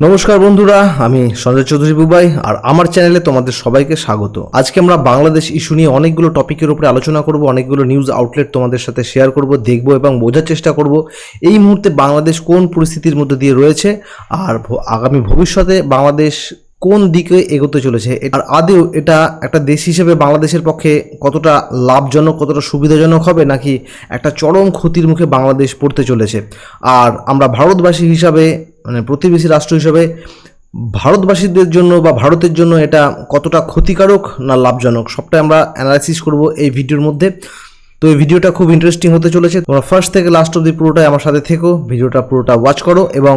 নমস্কার বন্ধুরা, আমি সঞ্জয় চৌধুরী বুবাই, আর আমার চ্যানেলে তোমাদের সবাইকে স্বাগত। আজকে আমরা বাংলাদেশ ইস্যু নিয়ে অনেকগুলো টপিকের উপরে আলোচনা করব, অনেকগুলো নিউজ আউটলেট তোমাদের সাথে শেয়ার করব, দেখব এবং বোঝার চেষ্টা করব এই মুহূর্তে বাংলাদেশ কোন পরিস্থিতির মধ্যে দিয়ে রয়েছে, আর আগামী ভবিষ্যতে বাংলাদেশ কোন দিকে এগোতে চলেছে। আর আদেও এটা একটা দেশ হিসেবে বাংলাদেশের পক্ষে কতটা লাভজনক, কতটা সুবিধাজনক হবে, নাকি একটা চরম ক্ষতির মুখে বাংলাদেশ পড়তে চলেছে? আর আমরা ভারতবাসী হিসাবে মানে প্রতিবেশী রাষ্ট্র হিসাবে ভারতবাসীদের জন্য বা ভারতের জন্য এটা কতটা ক্ষতিকারক না লাভজনক, সবটাই আমরা অ্যানালাইসিস করব এই ভিডিওর মধ্যে। তো এই ভিডিওটা খুব ইন্টারেস্টিং হতে চলেছে। তোমরা ফার্স্ট থেকে লাস্ট অব্দি পুরোটাই আমার সাথে থেকো, ভিডিওটা পুরোটা ওয়াচ করো এবং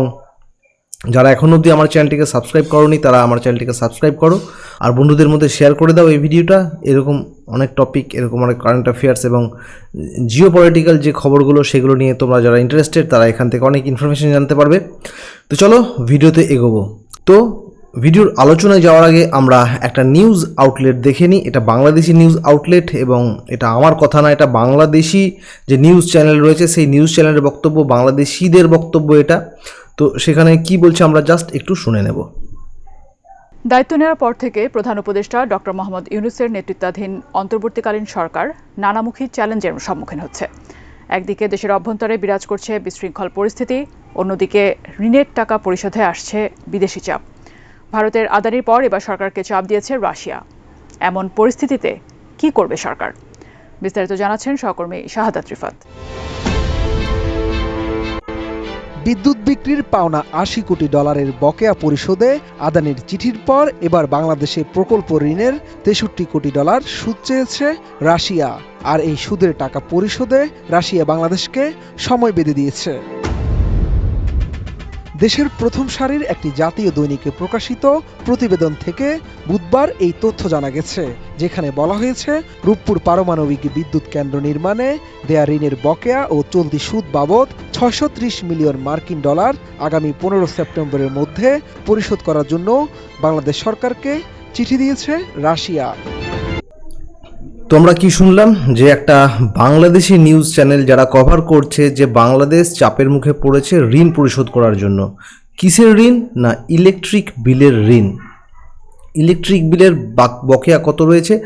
যারা এখন অবধি আমার চ্যানেলটিকে সাবস্ক্রাইব করোনি, তারা আমার চ্যানেলটিকে সাবস্ক্রাইব করো। আর বন্ধুদের মধ্যে শেয়ার করে দাও এই ভিডিওটা, এরকম অনেক টপিক এরকম অনেক কারেন্ট অ্যাফেয়ার্স এবং জিও পলিটিক্যাল যে খবরগুলো সেগুলো নিয়ে তোমরা যারা ইন্টারেস্টেড তারা এখান থেকে অনেক ইনফরমেশন জানতে পারবে। তো চলো ভিডিওতে এগোবো। তো ভিডিওর আলোচনায় যাওয়ার আগে আমরা একটা নিউজ আউটলেট দেখে নিই। এটা বাংলাদেশি নিউজ আউটলেট এবং এটা আমার কথা না, এটা বাংলাদেশি যে নিউজ চ্যানেল রয়েছে, সেই নিউজ চ্যানেলের বক্তব্য বাংলাদেশিদের বক্তব্য এটা। তো সেখানে কি বলছে আমরা জাস্ট একটু শুনে নেব। দায়িত্ব নেওয়ার পর থেকে প্রধান উপদেষ্টা ডক্টর মোহাম্মদ ইউনুসের নেতৃত্বাধীন অন্তর্বর্তীকালীন সরকার নানামুখী চ্যালেঞ্জের সম্মুখীন হচ্ছে। একদিকে দেশের অভ্যন্তরে বিরাজ করছে বিশৃঙ্খল পরিস্থিতি, অন্যদিকে ঋণের টাকা পরিশোধে আসছে বিদেশি চাপ। ভারতের আদানির পর এবার সরকারকে চাপ দিয়েছে রাশিয়া। এমন পরিস্থিতিতে কি করবে সরকার? বিস্তারিত জানাচ্ছেন সহকর্মী শাহাদাত রিফাত বিদ্যুৎ বিক্রির পাওনা আশি কোটি ডলারের বকেয়া পরিশোধে আদানির চিঠির পর এবার বাংলাদেশে প্রকল্প ঋণের তেষট্টি কোটি ডলার সুদ চেয়েছে রাশিয়া। আর এই সুদের টাকা পরিশোধে রাশিয়া বাংলাদেশকে সময় বেঁধে দিয়েছে। দেশের প্রথম সারির একটি জাতীয় দৈনিকে প্রকাশিত প্রতিবেদন থেকে বুধবার এই তথ্য জানা গেছে, যেখানে বলা হয়েছে, রূপপুর পারমাণবিক বিদ্যুৎ কেন্দ্র নির্মাণে দেয়া ঋণের বকেয়া ও চলতি সুদ বাবদ ছয়শো ত্রিশ মিলিয়ন মার্কিন ডলার আগামী পনেরো সেপ্টেম্বরের মধ্যে পরিশোধ করার জন্য বাংলাদেশ সরকারকে চিঠি দিয়েছে রাশিয়া। তোমরা কি শুনলাম যে একটা বাংলাদেশি নিউজ চ্যানেল যারা কভার করছে যে বাংলাদেশ চাপের মুখে পড়েছে ঋণ পরিশোধ করার জন্য? কিসের ঋণ না ইলেকট্রিক বিলের ঋণ? ইলেকট্রিক বিলের বাক- বকেয়া কত রয়েছে?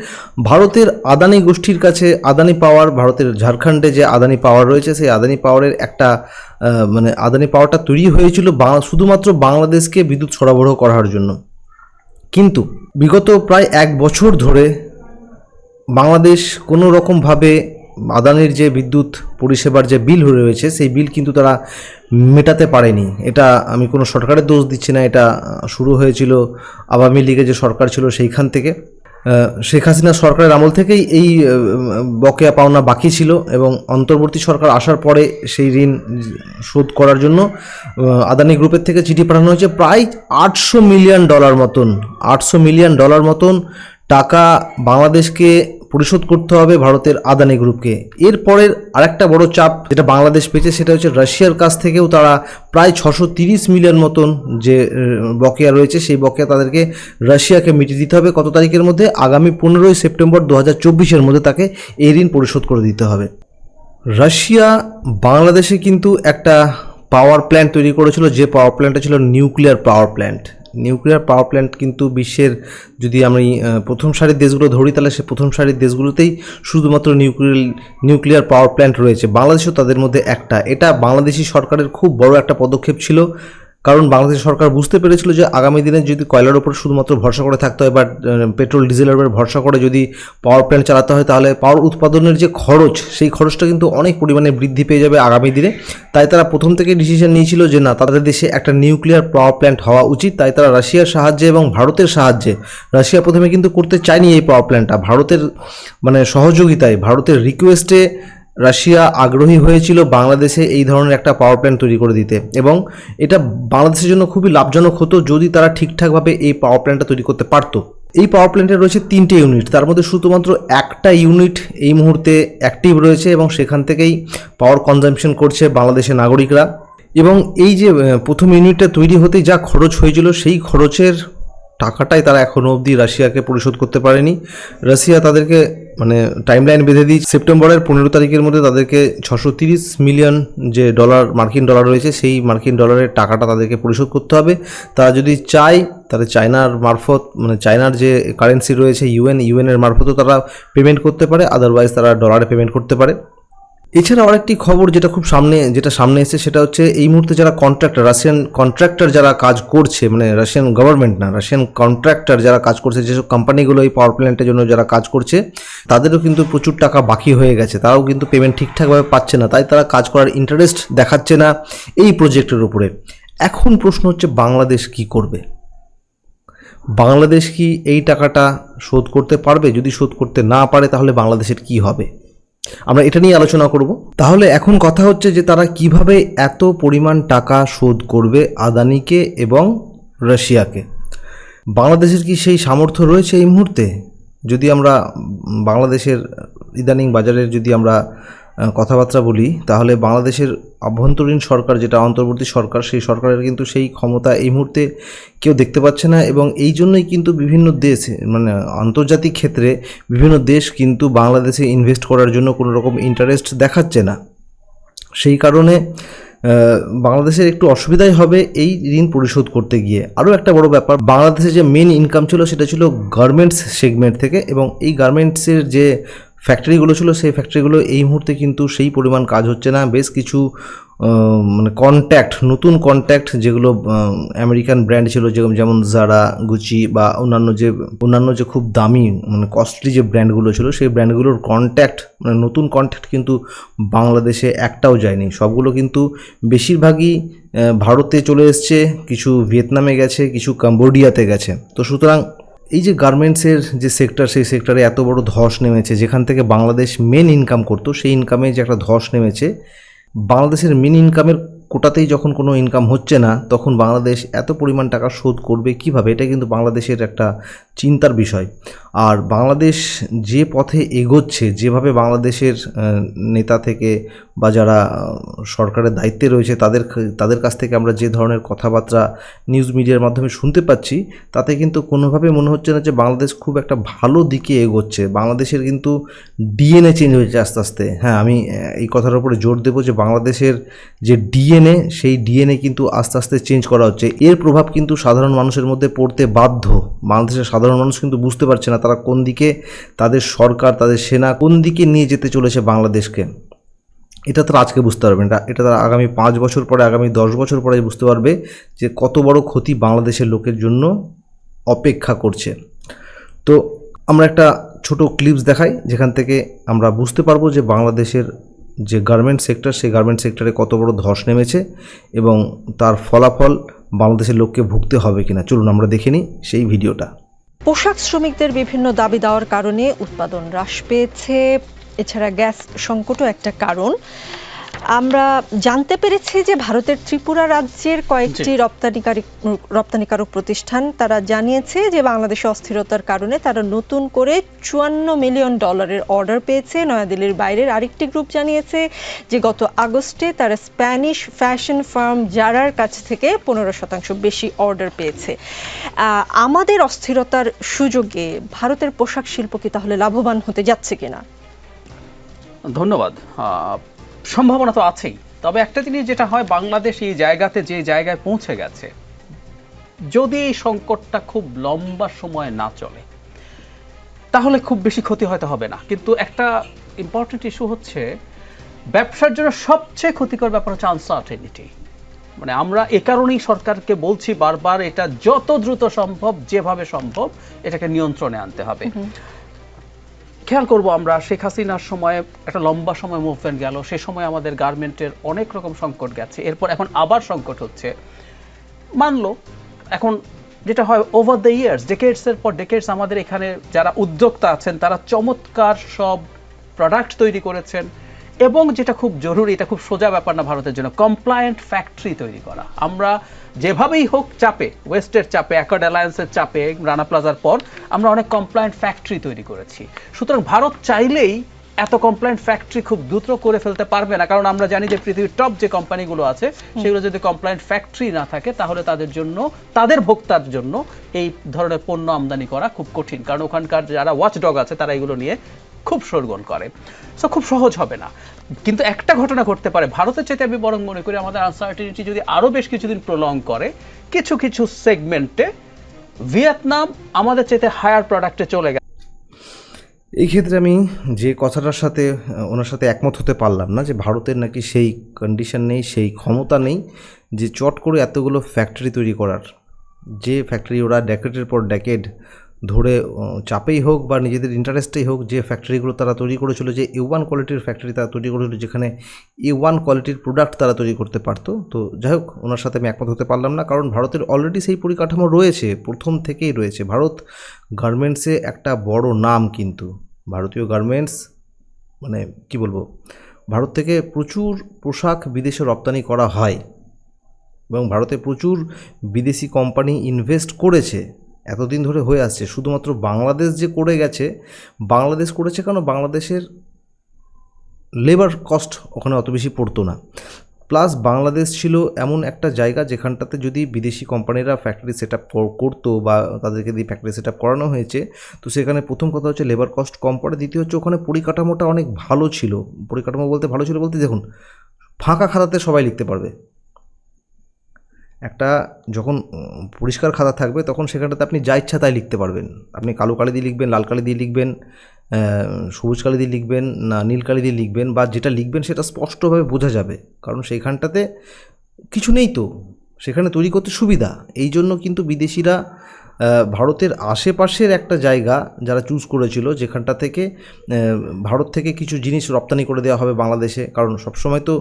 ভারতের আদানি গোষ্ঠীর কাছে আদানি পাওয়ার, ভারতের ঝাড়খণ্ডে যে আদানি পাওয়ার রয়েছে, সেই আদানি পাওয়ারের একটা মানে আদানি পাওয়ারটা তৈরি হয়েছিল শুধুমাত্র বাংলাদেশকে বিদ্যুৎ সরবরাহ করার জন্য। কিন্তু বিগত প্রায় এক বছর ধরে বাংলাদেশ কোনো রকমভাবে আদানির যে বিদ্যুৎ পরিষেবার যে বিল রয়েছে, সেই বিল কিন্তু তারা মেটাতে পারেনি। এটা আমি কোনো সরকারের দোষ দিচ্ছি না, এটা শুরু হয়েছিল আওয়ামী লীগের যে সরকার ছিল সেইখান থেকে। শেখ হাসিনা সরকারের আমল থেকেই এই বকেয়া পাওনা বাকি ছিল এবং অন্তর্বর্তী সরকার আসার পরে সেই ঋণ শোধ করার জন্য আদানি গ্রুপের থেকে চিঠি পাঠানো হয়েছে প্রায় আটশো মিলিয়ন ডলার মতন, আটশো মিলিয়ন ডলার মতন টাকা বাংলাদেশকে পরিশোধ করতে হবে ভারতের আদানি গ্রুপকে। এরপরের আরেকটা বড় চাপ যেটা বাংলাদেশ পেয়েছে, সেটা হচ্ছে রাশিয়ার কাছ থেকেও তারা প্রায় ছশো তিরিশ মিলিয়ন মতন যে বকেয়া রয়েছে, সেই বকেয়া তাদেরকে রাশিয়াকে মিটিয়ে দিতে হবে। কত তারিখের মধ্যে? আগামী পনেরোই সেপ্টেম্বর দু হাজার চব্বিশের মধ্যে তাকে এই ঋণ পরিশোধ করে দিতে হবে। রাশিয়া বাংলাদেশে কিন্তু একটা পাওয়ার প্ল্যান্ট তৈরি করেছিল, যে পাওয়ার প্ল্যান্টটা ছিল nuclear power plant nuclear power plant কিন্তু বিশ্বের যদি আমি প্রথম সারির দেশগুলো ধরি, তাহলে সে প্রথম সারির দেশগুলোতেই শুধুমাত্র নিউক্লিয়ার নিউক্লিয়ার পাওয়ার প্ল্যান্ট রয়েছে। বাংলাদেশও তাদের মধ্যে একটা। এটা বাংলাদেশি সরকারের খুব বড় একটা পদক্ষেপ ছিল। কারণ বাংলাদেশ সরকার বুঝতে পেরেছিল যে আগামী দিনে যদি কয়লার উপর শুধুমাত্র ভরসা করে থাকতে হয় বা পেট্রোল, ডিজেলের উপর ভরসা করে যদি পাওয়ার প্ল্যান্ট চালাতে হয়, তাহলে পাওয়ার উৎপাদনের যে খরচ, সেই খরচটা কিন্তু অনেক পরিমাণে বৃদ্ধি পেয়ে যাবে আগামী দিনে। তাই তারা প্রথম থেকে ডিসিশন নিয়েছিল যে, না, তাদের দেশে একটা নিউক্লিয়ার পাওয়ার প্ল্যান্ট হওয়া উচিত। তাই তারা রাশিয়ার সাহায্যে এবং ভারতের সাহায্যে, রাশিয়া প্রথমে কিন্তু করতে চায়নি এই পাওয়ার প্ল্যান্টটা ভারতের মানে সহযোগিতায়, ভারতের রিকোয়েস্টে রাশিয়া আগ্রহী হয়েছিল বাংলাদেশে এই ধরনের একটা পাওয়ার প্ল্যান্ট তৈরি করে দিতে। এবং এটা বাংলাদেশের জন্য খুবই লাভজনক হতো যদি তারা ঠিকঠাকভাবে এই পাওয়ার প্ল্যান্টটা তৈরি করতে পারতো। এই পাওয়ার প্ল্যান্টে রয়েছে তিনটে ইউনিট তার মধ্যে শুধুমাত্র একটা ইউনিট এই মুহূর্তে অ্যাক্টিভ রয়েছে এবং সেখান থেকেই পাওয়ার কনজাম্পশন করছে বাংলাদেশের নাগরিকরা। এবং এই যে প্রথম ইউনিটটা তৈরি হতে যা খরচ হয়েছিল সেই খরচের টাকাটাই তারা এখনও অবধি রাশিয়াকে পরিশোধ করতে পারেনি। রাশিয়া তাদেরকে মানে টাইমলাইন বেঁধে দিই সেপ্টেম্বরের পনেরো তারিখের মধ্যে তাদেরকে ছশো তিরিশ মিলিয়ন যে ডলার মার্কিন ডলার রয়েছে, সেই মার্কিন ডলারের টাকাটা তাদেরকে পরিশোধ করতে হবে। তারা যদি চায় তাহলে চায়নার মারফত মানে চায়নার যে কারেন্সি রয়েছে, ইউএন, ইউএনের মারফতও তারা পেমেন্ট করতে পারে। আদারওয়াইজ তারা ডলারে পেমেন্ট করতে পারে। এছাড়া আরেকটি খবর যেটা খুব সামনে, যেটা সামনে এসেছে সেটা হচ্ছে এই মুহূর্তে যারা কন্ট্রাক্টর রাশিয়ান কন্ট্রাক্টর যারা কাজ করছে মানে রাশিয়ান গভর্নমেন্ট না রাশিয়ান কন্ট্রাক্টর যারা কাজ করছে, যেসব কোম্পানিগুলো এই পাওয়ার প্ল্যান্টের জন্য যারা কাজ করছে, তাদেরও কিন্তু প্রচুর টাকা বাকি হয়ে গেছে। তারাও কিন্তু পেমেন্ট ঠিকঠাকভাবে পাচ্ছে না, তাই তারা কাজ করার ইন্টারেস্ট দেখাচ্ছে না এই প্রজেক্টের উপরে। এখন প্রশ্ন হচ্ছে, বাংলাদেশ কি করবে? বাংলাদেশ কি এই টাকাটা শোধ করতে পারবে? যদি শোধ করতে না পারে, তাহলে বাংলাদেশের কি হবে? আমরা এটা নিয়ে আলোচনা করব। তাহলে এখন কথা হচ্ছে যে তারা কীভাবে এত পরিমাণ টাকা শোধ করবে আদানিকে এবং রাশিয়াকে। বাংলাদেশের কি সেই সামর্থ্য রয়েছে এই মুহূর্তে? যদি আমরা বাংলাদেশের ইদানিং বাজারের যদি আমরা কথাবার্তা বলি, তাহলে বাংলাদেশের আভ্যন্তরীণ সরকার, যেটা অন্তর্বর্তী সরকার, সেই সরকারের কিন্তু সেই ক্ষমতা এই মুহূর্তে কেউ দেখতে পাচ্ছে না এবং এই জন্যই কিন্তু বিভিন্ন দেশ মানে আন্তর্জাতিক ক্ষেত্রে বিভিন্ন দেশ কিন্তু বাংলাদেশে ইনভেস্ট করার জন্য কোনো রকম ইন্টারেস্ট দেখাচ্ছে না। সেই কারণে বাংলাদেশের একটু অসুবিধাই হবে এই ঋণ পরিশোধ করতে গিয়ে। আরও একটা বড় ব্যাপার বাংলাদেশের যে মেন ইনকাম ছিল সেটা ছিল গার্মেন্টস সেগমেন্ট থেকে এবং এই গার্মেন্টসের যে ফ্যাক্টরিগুলো ছিল, সেই ফ্যাক্টরিগুলো এই মুহূর্তে কিন্তু সেই পরিমাণ কাজ হচ্ছে না। বেশ কিছু মানে কন্ট্যাক্ট নতুন কন্ট্যাক্ট যেগুলো আমেরিকান ব্র্যান্ড ছিল যেমন জারা গুচি বা অন্যান্য যে অন্যান্য যে খুব দামি মানে কস্টলি যে ব্র্যান্ডগুলো ছিল, সেই ব্র্যান্ডগুলোর কন্ট্যাক্ট মানে নতুন কন্ট্যাক্ট কিন্তু বাংলাদেশে একটাও যায়নি। সবগুলো কিন্তু বেশিরভাগই ভারতে চলে এসছে, কিছু ভিয়েতনামে গেছে, কিছু কম্বোডিয়াতে গেছে। তো সুতরাং এই যে গার্মেন্টসের যে সেক্টর সেই সেক্টরে এত বড় ধস নেমেছে, যেখান থেকে বাংলাদেশ মেন ইনকাম করতো, সেই ইনকামে যে একটা ধস নেমেছে, বাংলাদেশের মেন ইনকামের কোটাতেই যখন কোনো ইনকাম হচ্ছে না, তখন বাংলাদেশ এত পরিমাণ টাকা শোধ করবে কীভাবে? এটা কিন্তু বাংলাদেশের একটা চিন্তার বিষয়। আর বাংলাদেশ যে পথে এগোচ্ছে, যেভাবে বাংলাদেশের নেতা থেকে বা যারা সরকারের দায়িত্বে রয়েছে, তাদের তাদের কাছ থেকে আমরা যে ধরনের কথাবার্তা নিউজ মিডিয়ার মাধ্যমে শুনতে পাচ্ছি, তাতে কিন্তু কোনোভাবে মনে হচ্ছে না যে বাংলাদেশ খুব একটা ভালো দিকে এগোচ্ছে। বাংলাদেশের কিন্তু ডিএনএ চেঞ্জ হয়েছে আস্তে আস্তে। হ্যাঁ আমি এই কথার উপরে জোর দেবো যে বাংলাদেশের যে ডিএনএ সেই ডিএনএ কিন্তু আস্তে আস্তে চেঞ্জ করা হচ্ছে। এর প্রভাব কিন্তু সাধারণ মানুষের মধ্যে পড়তে বাধ্য। বাংলাদেশের সাধারণ মানুষ কিন্তু বুঝতে পারছে না তারা কোন দিকে, তাদের সরকার, তাদের সেনা কোন দিকে নিয়ে যেতে চলেছে বাংলাদেশকে? এটা তারা আজকে বুঝতে পারবে না এটা তারা আগামী পাঁচ বছর পরে, আগামী দশ বছর পরে বুঝতে পারবে যে কত বড় ক্ষতি বাংলাদেশের লোকের জন্য অপেক্ষা করছে। তো আমরা একটা ছোট ক্লিপস দেখাই, যেখান থেকে আমরা বুঝতে পারব যে বাংলাদেশের যে গার্মেন্ট সেক্টর সেই গার্মেন্ট সেক্টরে কত বড় ধস নেমেছে এবং তার ফলাফল বাংলাদেশের লোককে ভুগতে হবে কিনা। চলুন আমরা দেখে নিই সেই ভিডিওটা পোশাক শ্রমিকদের বিভিন্ন দাবি দেওয়ার কারণে উৎপাদন হ্রাস পেয়েছে। এছাড়া গ্যাস সংকটও একটা কারণ। আমরা জানতে পেরেছি যে ভারতের ত্রিপুরা রাজ্যের কয়েকটি রপ্তানিকারী রপ্তানিকারক প্রতিষ্ঠান তারা জানিয়েছে যে বাংলাদেশে অস্থিরতার কারণে তারা নতুন করে চুয়ান্ন মিলিয়ন ডলারের অর্ডার পেয়েছে। নয়াদিল্লির বাইরের আরেকটি গ্রুপ জানিয়েছে যে গত আগস্টে তারা স্প্যানিশ ফ্যাশন ফার্ম জারার কাছ থেকে পনেরো শতাংশ বেশি অর্ডার পেয়েছে। আমাদের অস্থিরতার সুযোগে ভারতের পোশাক শিল্প কি তাহলে লাভবান হতে যাচ্ছে কিনা? ধন্যবাদ। সম্ভাবনা তো আছেই। তবে একটা জিনিস যেটা হয়, বাংলাদেশ এই জায়গাতে যে জায়গায় পৌঁছে গেছে, যদি এই সংকটটা খুব লম্বা সময় না চলে, তাহলে খুব বেশি ক্ষতি হয়তো হবে না। কিন্তু একটা ইম্পর্টেন্ট ইস্যু হচ্ছে, ব্যবসার জন্য সবচেয়ে ক্ষতিকর ব্যাপার হচ্ছে আনসার্টেনিটি মানে আমরা এ কারণেই সরকারকে বলছি বারবার, এটা যত দ্রুত সম্ভব, যেভাবে সম্ভব, এটাকে নিয়ন্ত্রণে আনতে হবে। খেয়াল করব আমরা, শেখ হাসিনার সময়ে, একটা লম্বা সময় মুভমেন্ট গেল, সে সময় আমাদের গার্মেন্টের অনেক রকম সংকট গেছে, এরপর এখন আবার সংকট হচ্ছে। মানলো, এখন যেটা হয় ওভার দ্য ইয়ার্স ডেকেটসের পর ডেকেটস আমাদের এখানে যারা উদ্যোক্তা আছেন, তারা চমৎকার সব প্রোডাক্ট তৈরি করেছেন। এবং যেটা খুব জরুরি এটা খুব সোজা ব্যাপার না ভারতের জন্য কমপ্লায়েন্ট ফ্যাক্টরি তৈরি করা। আমরা যেভাবেই হোক চাপে ওয়েস্টের চাপে অ্যাকর্ড অ্যালায়েন্সের চাপে রানা প্লাজার পর আমরা অনেক কমপ্লায়েন্ট ফ্যাক্টরি তৈরি করেছি। সুতরাং ভারত চাইলেই এত কমপ্লায়েন্ট ফ্যাক্টরি খুব দ্রুত করে ফেলতে পারবে না কারণ আমরা জানি যে পৃথিবীর টপ যে কোম্পানিগুলো আছে সেগুলো যদি কমপ্লায়েন্ট ফ্যাক্টরি না থাকে তাহলে তাদের জন্য তাদের ভোক্তার জন্য এই ধরনের পণ্য আমদানি করা খুব কঠিন। কারণ ওখানকার যারা ওয়াচডগ আছে তারা এগুলো নিয়ে খুব সরগোল করে। সো খুব সহজ হবে না। কিন্তু একটা ঘটনা ঘটতে পারে। ভারতের চাইতে আমি বরং মনে করি আমাদের আনসার্টিনিটি যদি আরও বেশ কিছুদিন প্রলং করে, কিছু কিছু সেগমেন্টে ভিয়েতনাম আমাদের চাইতে হায়ার প্রোডাক্টে চলে গেছে। এই ক্ষেত্রে আমি যে কথাটার সাথে, ওনার সাথে একমত হতে পারলাম না যে ভারতের নাকি সেই কন্ডিশন নেই, সেই ক্ষমতা নেই যে চট করে এতগুলো ফ্যাক্টরি তৈরি করার। যে ফ্যাক্টরি ওরা ডেকেটের পর ডেকেড ধরে চাপেই হোক বা নিজেদের ইন্টারেস্টেই হোক যে ফ্যাক্টরিগুলো তারা তৈরি করেছিল, যে এ ওয়ান কোয়ালিটির ফ্যাক্টরি তারা তৈরি করেছিল, যেখানে এ ওয়ান কোয়ালিটির প্রোডাক্ট তারা তৈরি করতে পারতো। তো যাই হোক, ওনার সাথে আমি একমত হতে পারলাম না, কারণ ভারতের অলরেডি সেই পরিকাঠামো রয়েছে, প্রথম থেকেই রয়েছে। ভারত গার্মেন্টসে একটা বড় নাম কিন্তু। ভারতীয় গার্মেন্টস মানে কি বলব, ভারত থেকে প্রচুর পোশাক বিদেশে রপ্তানি করা হয় এবং ভারতে প্রচুর বিদেশি কোম্পানি ইনভেস্ট করেছে। এতদিন ধরে হয়ে আসছে। শুধুমাত্র বাংলাদেশ যে করে গেছে, বাংলাদেশ করেছে কেন? বাংলাদেশের লেবার কস্ট ওখানে অত বেশি পড়তো না। প্লাস বাংলাদেশ ছিল এমন একটা জায়গা যেখানটাতে যদি বিদেশি কোম্পানিরা ফ্যাক্টরি সেট আপ করতো বা তাদেরকে দিয়ে ফ্যাক্টরি সেট আপ করানো হয়েছে, তো সেখানে প্রথম কথা হচ্ছে লেবার কস্ট কম পড়ে। দ্বিতীয় হচ্ছে ওখানে পরিকাঠামোটা অনেক ভালো ছিল। পরিকাঠামো বলতে ভালো ছিল বলতে দেখুন, ফাঁকা খাতাতে সবাই লিখতে পারবে। একটা যখন পরিষ্কার খাতা থাকবে, তখন সেখানটাতে আপনি যা ইচ্ছা তাই লিখতে পারবেন। আপনি কালো কালি দিয়ে লিখবেন, লাল কালি দিয়ে লিখবেন সবুজ কালি দিয়ে লিখবেন, না, নীল কালি দিয়ে লিখবেন, বা যেটা লিখবেন সেটা স্পষ্টভাবে বোঝা যাবে। কারণ সেখানটাতে কিছু নেই তো। সেখানে তৈরি করতে সুবিধা। এই জন্য কিন্তু বিদেশিরা ভারতের আশেপাশের একটা জায়গা যারা চুজ করেছিল, যেখানটা থেকে ভারত থেকে কিছু জিনিস রপ্তানি করে দেওয়া হবে বাংলাদেশে। কারণ সবসময় তো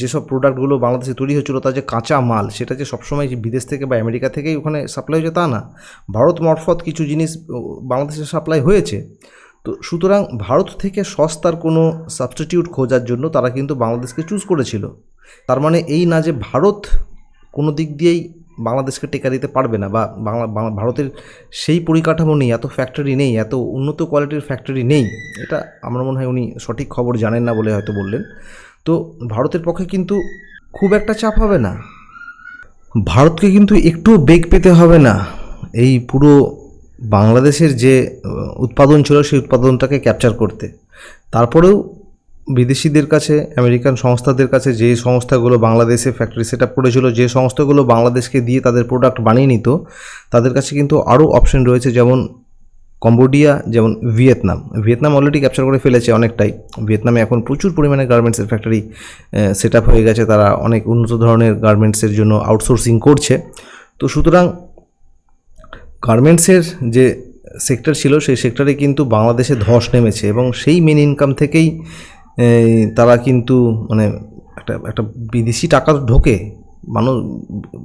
যেসব প্রোডাক্টগুলো বাংলাদেশে তৈরি হয়েছিল তার যে কাঁচা মাল, সেটা যে সবসময় বিদেশ থেকে বা আমেরিকা থেকেই ওখানে সাপ্লাই হয়েছে তা না। ভারত মারফত কিছু জিনিস বাংলাদেশে সাপ্লাই হয়েছে। তো সুতরাং ভারত থেকে সস্তার কোনো সাবস্টিটিউট খোঁজার জন্য তারা কিন্তু বাংলাদেশকে চুজ করেছিল। তার মানে এই না যে ভারত কোনো দিক দিয়েই বাংলাদেশকে টেকা দিতে পারবে না বা বাংলা ভারতের সেই পরিকাঠামো নেই, এত ফ্যাক্টরি নেই, এত উন্নত কোয়ালিটির ফ্যাক্টরি নেই, এটা আমার মনে হয় উনি সঠিক খবর জানেন না বলে হয়তো বললেন। তো ভারতের পক্ষে কিন্তু খুব একটা চাপ হবে না। ভারতকে কিন্তু একটু বেগ পেতে হবে না। এই পুরো বাংলাদেশের যে, উৎপাদন ছিল সেই উৎপাদনটাকে ক্যাপচার করতে। তারপরেও বিদেশিদের কাছে, আমেরিকান সংস্থাদের কাছে যে সংস্থাগুলো বাংলাদেশে ফ্যাক্টরি সেট আপ করেছিল, যে সংস্থাগুলো বাংলাদেশকে দিয়ে তাদের প্রোডাক্ট বানিয়ে নিত, তাদের কাছে কিন্তু আরও অপশন রয়েছে যেমন কম্বোডিয়া, যেমন ভিয়েতনাম। ভিয়েতনাম অলরেডি ক্যাপচার করে ফেলেছে অনেকটাই। ভিয়েতনামে এখন প্রচুর পরিমাণে গার্মেন্টসের ফ্যাক্টরি সেট আপ হয়ে গেছে। তারা অনেক উন্নত ধরনের গার্মেন্টসের জন্য আউটসোর্সিং করছে। তো সুতরাং গার্মেন্টসের যে সেক্টর ছিল, সেই সেক্টরে কিন্তু বাংলাদেশে ধস নেমেছে এবং সেই মেন ইনকাম থেকেই তারা কিন্তু মানে একটা একটা বিদেশি টাকা ঢোকে। মানুষ,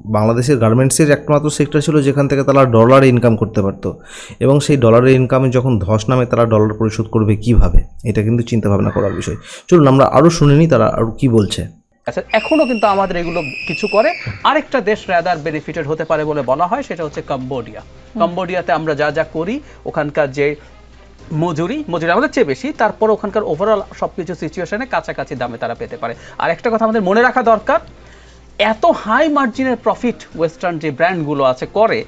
বাংলাদেশের গার্মেন্টসের একমাত্র সেক্টর ছিল যেখান থেকে তারা ডলারে ইনকাম করতে পারতো। এবং সেই ডলারের ইনকামে যখন ধস নামে তারা ডলার পরিশোধ করবে কীভাবে? এটা কিন্তু চিন্তা ভাবনা করার বিষয়। চলুন আমরা আরও শুনে নিই তারা আরও কী বলছে। আচ্ছা এখনও কিন্তু আমাদের এগুলো কিছু করে। আরেকটা দেশ রাদার বেনিফিটেড হতে পারে বলে বলা হয়, সেটা হচ্ছে কম্বোডিয়া। কম্বোডিয়াতে আমরা যা যা করি, ওখানকার যে মজুরি মজুরি আমাদের চেয়ে বেশি তারপর ওখানকার ওভারঅল সবকিছু সিচুয়েশনে কাছাকাছি দামে তারা পেতে পারে। আর একটা কথা আমাদের মনে রাখা দরকার এত হাই মার্জিনের প্রফিট ওয়েস্টার্ন যে ব্র্যান্ডগুলো আছে করে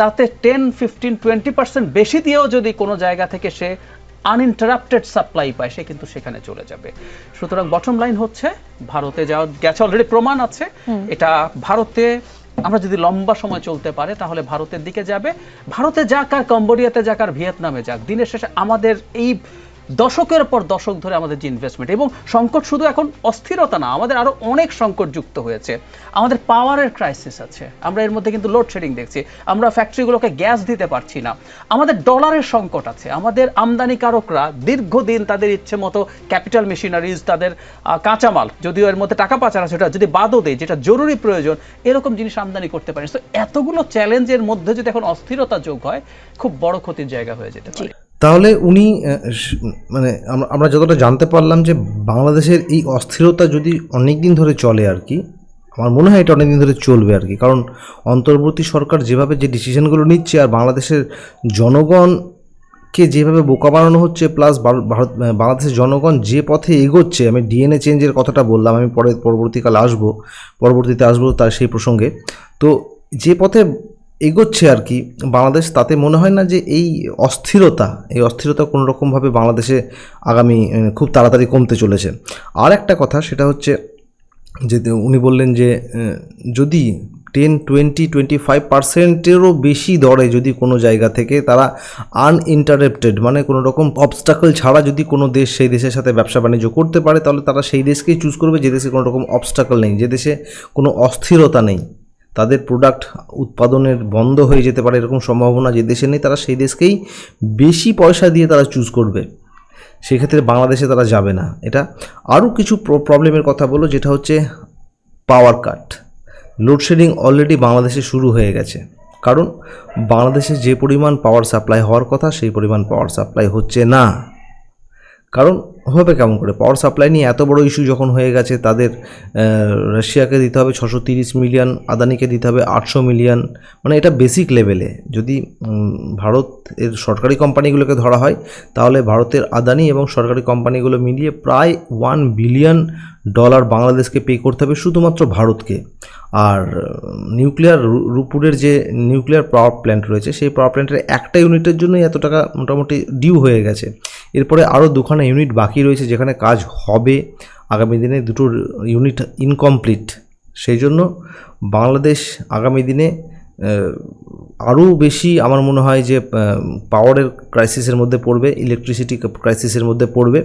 তাতে টেন ফিফটিন টোয়েন্টি পার্সেন্ট বেশি দিয়েও যদি কোনো জায়গা থেকে সে আনইন্টারাপ্টেড সাপ্লাই পায় সে কিন্তু সেখানে চলে যাবে। সুতরাং বটম লাইন হচ্ছে ভারতে যাওয়া গেছে অলরেডি প্রমাণ আছে এটা ভারতে আমরা যদি লম্বা সময় চলতে পারে, তাহলে ভারতের দিকে যাবে। ভারতে যাক আর কম্বোডিয়াতে যাক আর ভিয়েতনামে যাক। দিনের শেষে আমাদের এই দশকের পর দশক ধরে আমাদের যে ইনভেস্টমেন্ট এবং সংকট শুধু এখন অস্থিরতা না, আমাদের আরও অনেক সংকট যুক্ত হয়েছে। আমাদের পাওয়ারের ক্রাইসিস আছে। আমরা এর মধ্যে কিন্তু লোডশেডিং দেখছি। আমরা ফ্যাক্টরিগুলোকে গ্যাস দিতে পারছি না। আমাদের ডলারের সংকট আছে। আমাদের আমদানিকারকরা দীর্ঘদিন তাদের ইচ্ছে মতো ক্যাপিটাল মেশিনারিজ তাদের কাঁচামাল, যদিও এর মধ্যে টাকা পাচার আছে যদি বাদও দেয়, যেটা জরুরি প্রয়োজন, এরকম জিনিস আমদানি করতে পারে তো এতগুলো চ্যালেঞ্জের মধ্যে যদি এখন অস্থিরতা যোগ হয়, খুব বড় ক্ষতির জায়গা হয়ে যেতে পারে। তাহলে উনি মানে আমরা- যতটা জানতে পারলাম যে বাংলাদেশের এই অস্থিরতা যদি অনেক দিন ধরে চলে আর কি, আমার মনে হয় এটা অনেক দিন ধরে চলবে আর কি। কারণ অন্তর্বর্তী সরকার যেভাবে যে ডিসিশনগুলো নিচ্ছে আর বাংলাদেশের জনগণ কে যেভাবে বোকা বানানো হচ্ছে প্লাস ভারত বাংলাদেশের জনগণ যে পথে এগোচ্ছে, আমি ডিএনএ চেঞ্জের কথাটা বললাম, আমি পরে, পরবর্তীকালে আসব, পরবর্তীতে আসব তার সেই প্রসঙ্গে। তো যে পথে এগোচ্ছে আর কি। বাংলাদেশ তাতে মনে হয় না যে এই অস্থিরতা এই অস্থিরতা কোনো রকমভাবে বাংলাদেশে আগামী খুব তাড়াতাড়ি কমতে চলেছে। আর একটা কথা সেটা হচ্ছে যে উনি বললেন যে যদি টেন টোয়েন্টি টোয়েন্টি ফাইভ পার্সেন্টেরও বেশি দরে যদি কোনো জায়গা থেকে তারা আনইন্টারেপ্টেড মানে কোনো রকম অবস্টাকল ছাড়া যদি কোনো দেশ সেই দেশের সাথে ব্যবসা বাণিজ্য করতে পারে, তাহলে তারা সেই দেশকেই চুজ করবে, যে দেশে কোনো রকম অবস্টাকল নেই, যে দেশে কোনো অস্থিরতা নেই। তাদের প্রোডাক্ট উৎপাদনের বন্ধ হয়ে যেতে পারে এরকম সম্ভাবনা যে দেশে নেই, তারা সেই দেশকেই বেশি পয়সা দিয়ে তারা চুজ করবে। সেক্ষেত্রে বাংলাদেশে তারা যাবে না। এটা আরও কিছু প্রবলেমের কথা বলো যেটা হচ্ছে পাওয়ার কাট লোডশেডিং অলরেডি বাংলাদেশে শুরু হয়ে গেছে। কারণ বাংলাদেশে যে পরিমাণ পাওয়ার সাপ্লাই হওয়ার কথা, সেই পরিমাণ পাওয়ার সাপ্লাই হচ্ছে না। কারণ হবে কেমন করে? পাওয়ার সাপ্লাই নিয়ে এত বড় ইস্যু যখন হয়ে গেছে, তাদের রাশিয়াকে দিতে হবে ছশো তিরিশ মিলিয়ন আদানিকে দিতে হবে আটশো মিলিয়ন মানে এটা বেসিক লেভেলে যদি ভারত এর সরকারি কোম্পানিগুলোকে ধরা হয়, তাহলে ভারতের আদানি এবং সরকারি কোম্পানিগুলো মিলিয়ে প্রায় ওয়ান বিলিয়ন ডলার বাংলাদেশকে পে করতে হবে শুধুমাত্র ভারতকে। আর নিউক্লিয়ার রূপপুরের যে নিউক্লিয়ার পাওয়ার প্ল্যান্ট রয়েছে, সেই পাওয়ার প্ল্যান্টের একটা ইউনিটের জন্যই এত টাকা মোটামুটি ডিউ হয়ে গেছে। এরপরে আরও দুখানা ইউনিট বাকি রয়েছে, যেখানে কাজ হবে। আগামী দিনে দুটো ইউনিট ইনকমপ্লিট সেই জন্য বাংলাদেশ আগামী দিনে আরও বেশি আমার মনে হয় যে পাওয়ারের ক্রাইসিসের মধ্যে পড়বে ইলেকট্রিসিটি ক্রাইসিসের মধ্যে পড়বে।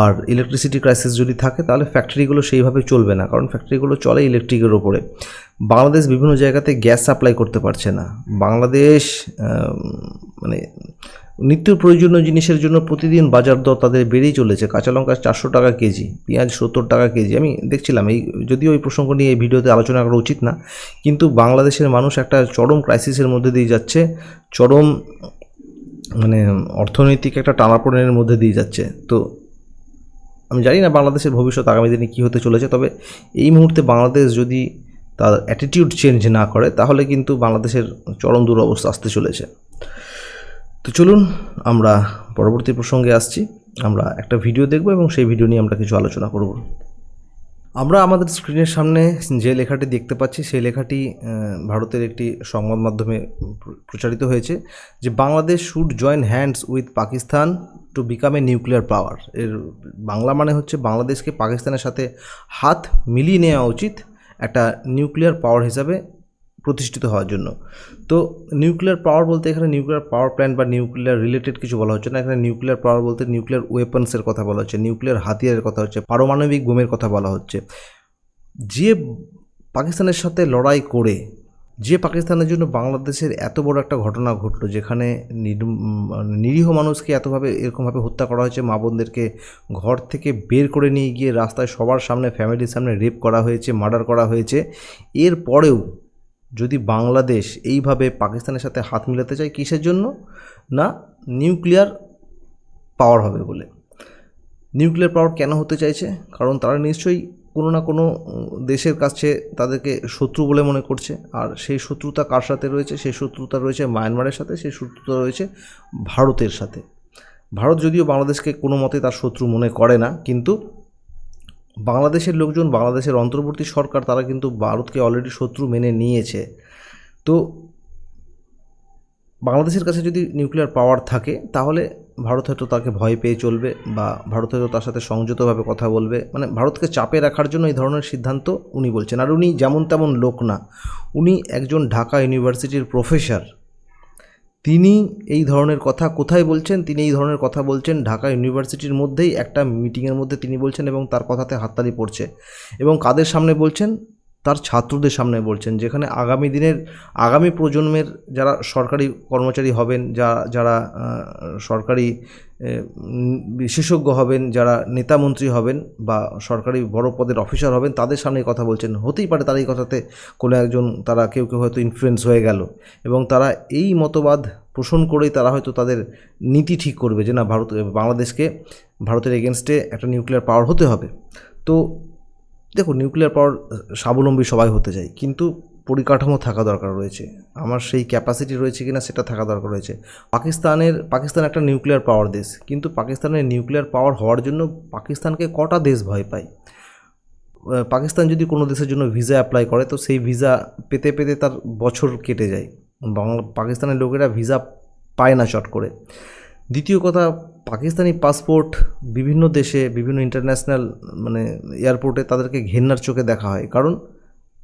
আর ইলেকট্রিসিটি ক্রাইসিস যদি থাকে, তাহলে ফ্যাক্টরিগুলো সেইভাবে চলবে না, কারণ ফ্যাক্টরিগুলো চলে ইলেকট্রিকের ওপরে বাংলাদেশ বিভিন্ন জায়গাতে গ্যাস সাপ্লাই করতে পারছে না। বাংলাদেশ মানে নিত্য প্রয়োজনীয় জিনিসের জন্য প্রতিদিন বাজার দর তাদের বেড়েই চলেছে। কাঁচা লঙ্কা চারশো টাকা কেজি, পেঁয়াজ সত্তর টাকা কেজি। আমি দেখছিলাম এই, যদিও এই প্রসঙ্গ নিয়ে এই ভিডিওতে আলোচনা করা উচিত না, কিন্তু বাংলাদেশের মানুষ একটা চরম ক্রাইসিসের মধ্যে দিয়ে যাচ্ছে, চরম মানে অর্থনৈতিক একটা টানাপোড়েনের মধ্যে দিয়ে যাচ্ছে। তো আমি জানি না বাংলাদেশের ভবিষ্যৎ আগামী দিনে কী হতে চলেছে, তবে এই মুহূর্তে বাংলাদেশ যদি তার অ্যাটিটিউড চেঞ্জ না করে, তাহলে কিন্তু বাংলাদেশের চরম দুরবস্থা আসতে চলেছে। তো চলুন আমরা পরবর্তী প্রসঙ্গে আসছি। আমরা একটা ভিডিও দেখব এবং সেই ভিডিও নিয়ে আমরা কিছু আলোচনা করব। আমরা আমাদের স্ক্রিনের সামনে যে লেখাটি দেখতে পাচ্ছি, সেই লেখাটি ভারতের একটি সংবাদ মাধ্যমে প্রচারিত হয়েছে যে Bangladesh should join hands with Pakistan to become a nuclear power এর বাংলা মানে হচ্ছে বাংলাদেশকে পাকিস্তানের সাথে হাত মিলিয়ে নেওয়া উচিত একটা নিউক্লিয়ার পাওয়ার হিসাবে প্রতিষ্ঠিত হওয়ার জন্য। তো নিউক্লিয়ার পাওয়ার বলতে এখানে নিউক্লিয়ার পাওয়ার প্ল্যান্ট বা নিউক্লিয়ার রিলেটেড কিছু বলা হচ্ছে না। এখানে নিউক্লিয়ার পাওয়ার বলতে নিউক্লিয়ার ওয়েপন্সের কথা বলা হচ্ছে নিউক্লিয়ার হাতিয়ারের কথা হচ্ছে, পারমাণবিক বোমের কথা বলা হচ্ছে। যে পাকিস্তানের সাথে লড়াই করে যে পাকিস্তানের জন্য বাংলাদেশের এত বড় একটা ঘটনা ঘটলো, যেখানে মানে নিরীহ মানুষকে এতভাবে এরকমভাবে হত্যা করা হয়েছে, মা বোনদেরকে ঘর থেকে বের করে নিয়ে গিয়ে রাস্তায় সবার সামনে, ফ্যামিলির সামনে রেপ করা হয়েছে, মার্ডার করা হয়েছে, এর পরেও যদি বাংলাদেশ এইভাবে পাকিস্তানের সাথে হাত মিলাতে চায়, কিসের জন্য? না, নিউক্লিয়ার পাওয়ার হবে বলে। নিউক্লিয়ার পাওয়ার কেন হতে চাইছে? কারণ তারা নিশ্চয়ই কোনো না কোনো দেশের কাছে তাদেরকে শত্রু বলে মনে করছে। আর সেই শত্রুতা কার সাথে রয়েছে? সেই শত্রুতা রয়েছে মায়ানমারের সাথে, সেই শত্রুতা রয়েছে ভারতের সাথে। ভারত যদিও বাংলাদেশকে কোনো মতে তার শত্রু মনে করে না, কিন্তু বাংলাদেশের লোকজন, বাংলাদেশের অন্তর্বর্তী সরকার, তারা কিন্তু ভারতকে অলরেডি শত্রু মেনে নিয়েছে। তো বাংলাদেশের কাছে যদি নিউক্লিয়ার পাওয়ার থাকে, তাহলে ভারত হয়তো তাকে ভয় পেয়ে চলবে বা ভারত হয়তো তার সাথে সংযতভাবে কথা বলবে। মানে ভারতকে চাপে রাখার জন্য এই ধরনের সিদ্ধান্ত উনি বলছেন। আর উনি যেমন তেমন লোক না, উনি একজন ঢাকা ইউনিভার্সিটির প্রফেসর তিনি এই ধরনের কথা কোথায় বলছেন? তিনি এই ধরনের কথা বলছেন ঢাকা ইউনিভার্সিটির মধ্যেই, একটা মিটিংয়ের মধ্যে তিনি বলছেন এবং তার কথাতে হাততালি পড়ছে। এবং কাদের সামনে বলছেন? তার ছাত্রদের সামনে বলছেন, যেখানে আগামী দিনের, আগামী প্রজন্মের যারা সরকারি কর্মচারী হবেন, যা, যারা সরকারি বিশেষজ্ঞ হবেন, যারা নেতা মন্ত্রী হবেন বা সরকারি বড় পদের অফিসার হবেন, তাদের সামনে কথা বলছেন। হতেই পারে তারা এই কথাতে কোনো একজন, তারা কেউ কেউ হয়তো ইনফ্লুয়েন্স হয়ে গেল এবং তারা এই মতবাদ পোষণ করেই তারা হয়তো তাদের নীতি ঠিক করবে যে না, ভারত, বাংলাদেশকে, ভারতের এগেনস্টে একটা নিউক্লিয়ার পাওয়ার হতে হবে। তো দেখো নিউক্লিয়ার পাওয়ার স্বাবলম্বী সবাই হতে চায় কিন্তু পরিকাঠামো থাকা দরকার রয়েছে। আমার সেই ক্যাপাসিটি রয়েছে কিনা সেটা থাকা দরকার রয়েছে। পাকিস্তানের, পাকিস্তান একটা নিউক্লিয়ার পাওয়ার দেশ, কিন্তু পাকিস্তানের নিউক্লিয়ার পাওয়ার হওয়ার জন্য পাকিস্তানকে কটা দেশ ভয় পায়? পাকিস্তান যদি কোনো দেশের জন্য ভিসা অ্যাপ্লাই করে, তো সেই ভিসা পেতে পেতে তার বছর কেটে যায়। বাংলা, পাকিস্তানের লোকেরা ভিসা পায় না চট করে। দ্বিতীয় কথা পাকিস্তানি পাসপোর্ট বিভিন্ন দেশে, বিভিন্ন ইন্টারন্যাশনাল মানে এয়ারপোর্টে তাদেরকে ঘেন্নার চোখে দেখা হয়। কারণ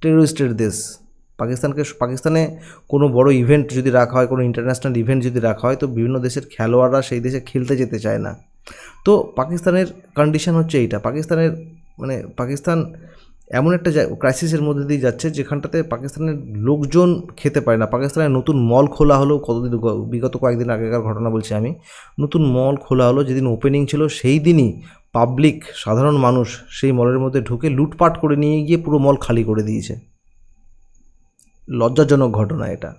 টেরোরিস্টের দেশ। পাকিস্তানকে, পাকিস্তানে কোনো বড় ইভেন্ট যদি রাখা হয়, কোনো ইন্টারন্যাশনাল ইভেন্ট যদি রাখা হয়, তো বিভিন্ন দেশের খেলোয়াড়রা সেই দেশে খেলতে যেতে চায় না। তো পাকিস্তানের কন্ডিশন হচ্ছে এইটা। পাকিস্তানের মানে পাকিস্তান এমন একটা ক্রাইসিসের মধ্যে দিয়ে যাচ্ছে যেখানটাতে পাকিস্তানের লোকজন খেতে পারে না। পাকিস্তানের নতুন মল খোলা হলো, কতদিন বিগত কয়েকদিন আগেকার ঘটনা বলছি আমি। নতুন মল খোলা হলো, যেদিন ওপেনিং ছিল, সেই দিনই পাবলিক সাধারণ মানুষ সেই মলের মধ্যে ঢুকে লুটপাট করে নিয়ে গিয়ে পুরো মল খালি করে দিয়েছে। লজ্জাজনক ঘটনা এটা।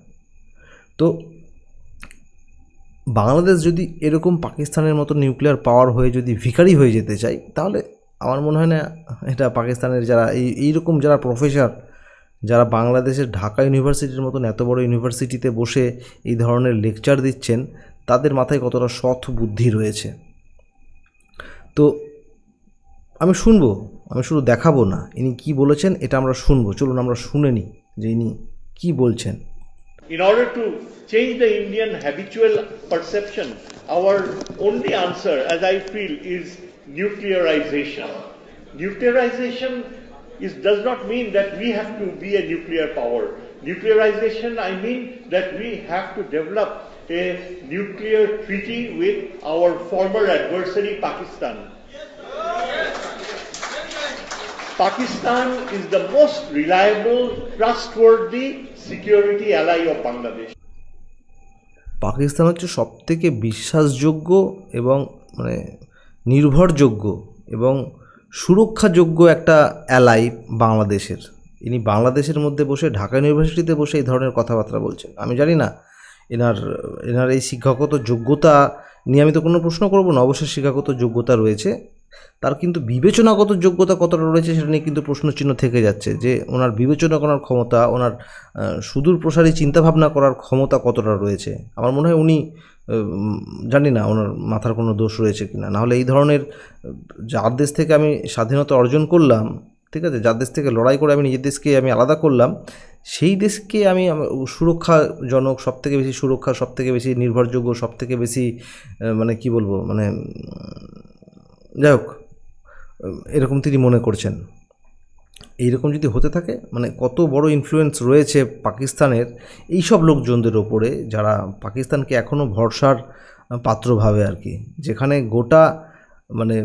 তো বাংলাদেশ যদি এরকম পাকিস্তানের মতো নিউক্লিয়ার পাওয়ার হয়ে যদি ভিখারি হয়ে যেতে চায়, তাহলে আমার মনে হয় না এটা পাকিস্তানের যারা এই এইরকম যারা প্রফেসর যারা বাংলাদেশের ঢাকা ইউনিভার্সিটির মতন এত বড় ইউনিভার্সিটিতে বসে এই ধরনের লেকচার দিচ্ছেন তাদের মাথায় কতটা সৎ বুদ্ধি রয়েছে। তো আমি শুনব আমি শুধু দেখাবো না ইনি কি বলেছেন এটা আমরা শুনব। চলুন আমরা শুনে নিই যে ইনি কি বলছেন। In order to change the Indian habitual perception, our only answer, as I feel, is nuclearization. Nuclearization is, does not mean that we have to be a nuclear power. Nuclearization, I mean that we have to develop a nuclear treaty with our former adversary, Pakistan. Pakistan is the most reliable, trustworthy security ally of Bangladesh. Pakistan হচ্ছে সবথেকে বিশ্বাসযোগ্য এবং মানে নির্ভরযোগ্য এবং সুরক্ষাযোগ্য একটা ally বাংলাদেশের। ইনি বাংলাদেশের মধ্যে বসে, ঢাকা ইউনিভার্সিটিতে বসে এই ধরনের কথাবার্তা বলছেন। আমি জানি না, এনার এনার এই শিক্ষাগত যোগ্যতা নিয়ে আমি তো কোনো প্রশ্ন করব না। অবশ্যই শিক্ষাগত যোগ্যতা রয়েছে। তার কিন্তু বিবেচনাগত যোগ্যতা কতটা রয়েছে সেটা নিয়ে কিন্তু প্রশ্নচিহ্ন থেকে যাচ্ছে, যে ওনার বিবেচনা করার ক্ষমতা, ওনার সুদূর প্রসারী চিন্তাভাবনা করার ক্ষমতা কতটা রয়েছে? আমার মনে হয় উনি জানি না ওনার মাথার কোনো দোষ রয়েছে কিনা। নাহলে এই ধরনের যার দেশ থেকে আমি স্বাধীনতা অর্জন করলাম, ঠিক আছে যার দেশ থেকে লড়াই করে আমি নিজের দেশকে আমি আলাদা করলাম, সেই দেশকে আমি সুরক্ষাজনক সব থেকে বেশি সুরক্ষা সব থেকে বেশি নির্ভরযোগ্য সব থেকে বেশি মানে কি বলব মানে যাই হোক এরকম তিনি মনে করছেন। এইরকম যদি হতে থাকে মানে কত বড় ইনফ্লুয়েন্স রয়েছে পাকিস্তানের এই সব লোকজনদের ওপরে যারা পাকিস্তানকে এখনও ভরসার পাত্র ভাবে আর কি। যেখানে গোটা মানে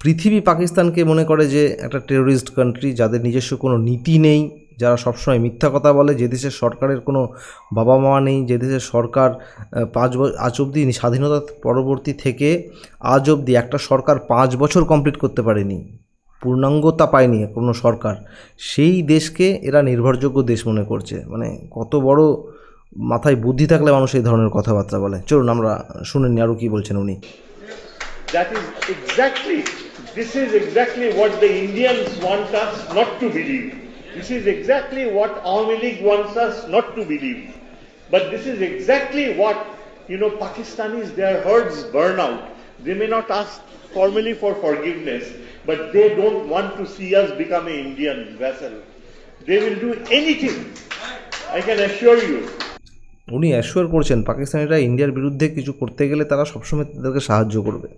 পৃথিবী পাকিস্তানকে মনে করে যে একটা টেরোরিস্ট কান্ট্রি যাদের নিজস্ব কোনো নীতি নেই যারা সবসময় মিথ্যা কথা বলে, যে দেশের সরকারের কোনো বাবা মা নেই, যে দেশের সরকার পাঁচ বছর আজ অবধি স্বাধীনতা পরবর্তী থেকে আজ অবধি একটা সরকার পাঁচ বছর কমপ্লিট করতে পারেনি, পূর্ণাঙ্গতা পায়নি কোনো সরকার। সেই দেশকে এরা নির্ভরযোগ্য দেশ মনে করছে। মানে কত বড় মাথায় বুদ্ধি থাকলে মানুষ এই ধরনের কথাবার্তা বলে। চলুন আমরা শুনে নি আরও কী বলছেন উনি। This is exactly what the Indians want us not to believe. This is exactly what Awami League wants us not to believe. But this is exactly what, you know, Pakistanis, their herds burn out. They may not ask formally for forgiveness, but they don't want to see us become an Indian vessel. They will do anything, I can assure you. উনি assure করছেন পাকিস্তানিরা ইন্ডিয়ার বিরুদ্ধে কিছু করতে গেলে তারা সবসময় তাদেরকে সাহায্য করবে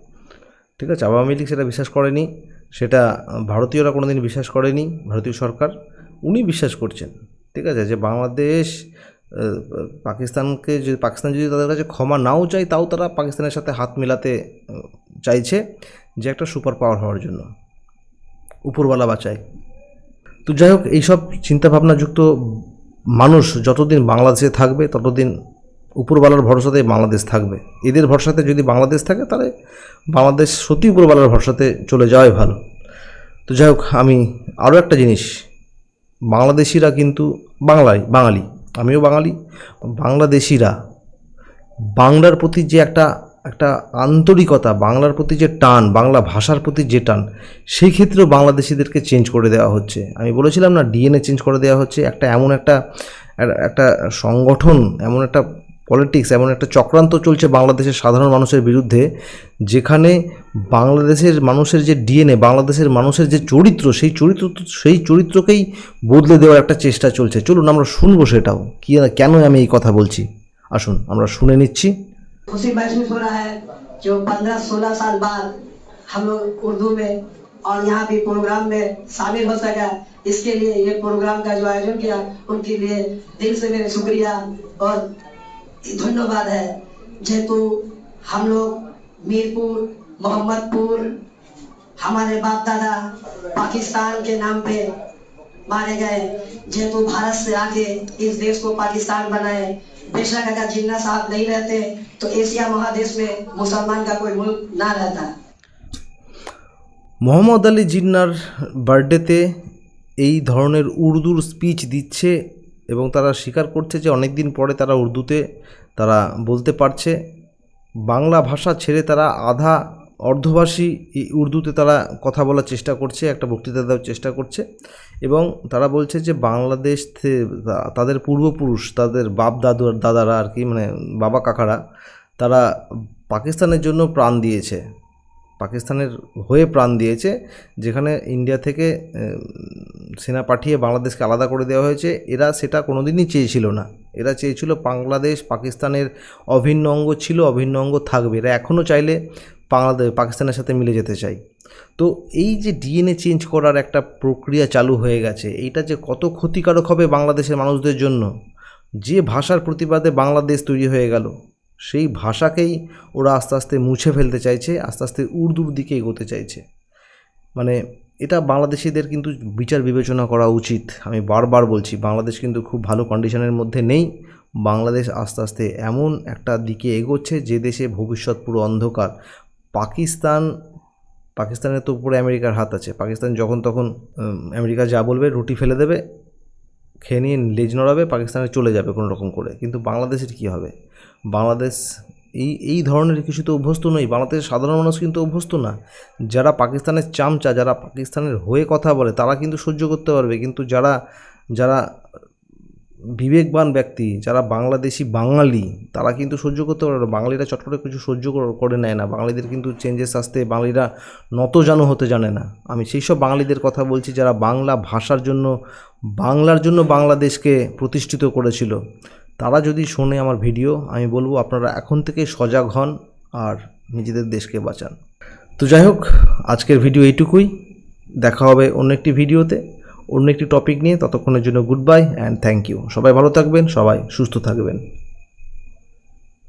ঠিক আছে আওয়ামী লীগ সেটা বিশ্বাস করেনি সেটা ভারতীয়রা কোনো দিন বিশ্বাস করেনি ভারতীয় সরকার উনি বিশ্বাস করছেন, ঠিক আছে? যে বাংলাদেশ পাকিস্তানকে যদি, পাকিস্তান যদি তাদের কাছে ক্ষমা নাও চায়, তাও তারা পাকিস্তানের সাথে হাত মেলাতে চাইছে যে একটা সুপার পাওয়ার হওয়ার জন্য। উপরওয়ালা বাঁচায়। তো যাই হোক, এইসব চিন্তাভাবনাযুক্ত মানুষ যতদিন বাংলাদেশে থাকবে, ততদিন উপরবালার ভরসাতে বাংলাদেশ থাকবে। এদের ভরসাতে যদি বাংলাদেশ থাকে, তাহলে বাংলাদেশ সত্যি উপরবালার ভরসাতে চলে যাওয়াই ভালো। তো যাই হোক, আমি আরও একটা জিনিস বাংলাদেশিরা কিন্তু বাংলায়, বাঙালি। আমিও বাঙালি। বাংলাদেশিরা বাংলার প্রতি যে একটা একটা আন্তরিকতা, বাংলার প্রতি যে টান, বাংলা ভাষার প্রতি যে টান, সেই ক্ষেত্রেও বাংলাদেশিদেরকে চেঞ্জ করে দেওয়া হচ্ছে। আমি বলেছিলাম না ডিএনএ চেঞ্জ করে দেওয়া হচ্ছে। একটা এমন একটা একটা সংগঠন, এমন একটা পলিটিক্স এমন একটা চক্রান্ত চলছে বাংলাদেশের সাধারণ মানুষের বিরুদ্ধে যেখানে বাংলাদেশের মানুষের যে ডিএনএ বাংলাদেশের মানুষের যে চরিত্র সেই চরিত্র সেই চরিত্রকেই বদলে দেওয়ার একটা চেষ্টা চলছে চলুন আমরা শুনবো সেটাও কি কেন আমি এই কথা বলছি আসুন আমরা শুনে নিচ্ছি खुशी महसूस हो रहा है जो पंद्रह सोलह साल बाद हम लोग उर्दू में और यहाँ भी प्रोग्राम में शामिल हो सका इसके लिए ये प्रोग्राम का जो आयोजन किया उनके लिए दिल से मेरे शुक्रिया और धन्यवाद है जेहेतु हम लोग मीरपुर मोहम्मदपुर हमारे बाप दादा पाकिस्तान के नाम पे मारे गए जेहेतु भारत से आके इस देश को पाकिस्तान बनाए बेशक अगर जिन्ना साहब नहीं रहते तो एशिया महादेश में मुसलमान का कोई मुल्क ना रहता মোহাম্মদ আলী জিন্নার বার্থডেতে এই ধরনের উর্দুর স্পিচ দিচ্ছে এবং তারা স্বীকার করছে যে অনেক দিন পরে তারা উর্দুতে তারা বলতে পারছে। বাংলা ভাষা ছেড়ে তারা আধা অর্ধভাষী উর্দুতে তারা কথা বলার চেষ্টা করছে, একটা বক্তৃতা দেওয়ার চেষ্টা করছে এবং তারা বলছে যে বাংলাদেশ তাদের পূর্বপুরুষ, তাদের বাপ দাদু দাদারা আর কি মানে বাবা কাকারা, তারা পাকিস্তানের জন্য প্রাণ দিয়েছে। পাকিস্তানের হয়ে প্রাণ দিয়েছে, যেখানে ইন্ডিয়া থেকে সেনা পাঠিয়ে বাংলাদেশকে আলাদা করে দেওয়া হয়েছে, এরা সেটা কোনোদিনই চেয়েছিল না। এরা চেয়েছিল বাংলাদেশ, পাকিস্তানের অভিন্ন অঙ্গ ছিল, অভিন্ন অঙ্গ থাকবে। এরা এখনও চাইলে বাংলাদেশ, পাকিস্তানের সাথে মিলে যেতে চাই তো এই যে ডিএনএ চেঞ্জ করার একটা প্রক্রিয়া চালু হয়ে গেছে, এইটা যে কত ক্ষতিকারক হবে বাংলাদেশের মানুষদের জন্য, যে ভাষার প্রতিবাদে বাংলাদেশ তৈরি হয়ে গেল, সেই ভাষাকেই ওরা আস্তে আস্তে মুছে ফেলতে চাইছে, আস্তে আস্তে উর্দুর দিকে এগোতে চাইছে। মানে এটা বাংলাদেশিদের কিন্তু বিচার বিবেচনা করা উচিত। আমি বারবার বলছি, বাংলাদেশ কিন্তু খুব ভালো কন্ডিশনের মধ্যে নেই। বাংলাদেশ আস্তে আস্তে এমন একটা দিকে এগোচ্ছে যে দেশে ভবিষ্যৎ পুরো অন্ধকার। পাকিস্তান, পাকিস্তানের তো উপরে আমেরিকার হাত আছে। পাকিস্তান যখন তখন আমেরিকা যা বলবে রুটি ফেলে দেবে, খেয়ে নিয়ে লেজ নড়াবে, পাকিস্তানে চলে যাবে কোনো রকম করে। কিন্তু বাংলাদেশের কী হবে? বাংলাদেশ এই এই ধরনের কিছু তো অভ্যস্ত নই বাংলাদেশের সাধারণ মানুষ কিন্তু অভ্যস্ত না। যারা পাকিস্তানের চামচা, যারা পাকিস্তানের হয়ে কথা বলে, তারা কিন্তু সহ্য করতে পারবে। কিন্তু যারা যারা বিবেকবান ব্যক্তি, যারা বাংলাদেশি বাঙালি, তারা কিন্তু সহ্য করতে পারে না। বাঙালিরা চট করে কিছু সহ্য করে নেয় না। বাঙালিদের কিন্তু চেঞ্জেস আসতে বাঙালিরা নত জানো হতে জানে না। আমি সেই সব বাঙালিদের কথা বলছি যারা বাংলা ভাষার জন্য, বাংলার জন্য বাংলাদেশকে প্রতিষ্ঠিত করেছিল। তারা যদি শোনে আমার ভিডিও, আমি বলব আপনারা এখন থেকে সজাগ হন আর নিজেদের দেশকে বাঁচান। তো যাই হোক, আজকের ভিডিও এইটুকুই। দেখা হবে অন্য একটি ভিডিওতে। অন্য একটি টপিক নিয়ে। ততক্ষণের জন্য good bye and thank you সবাই ভালো থাকবেন, সবাই সুস্থ থাকবেন।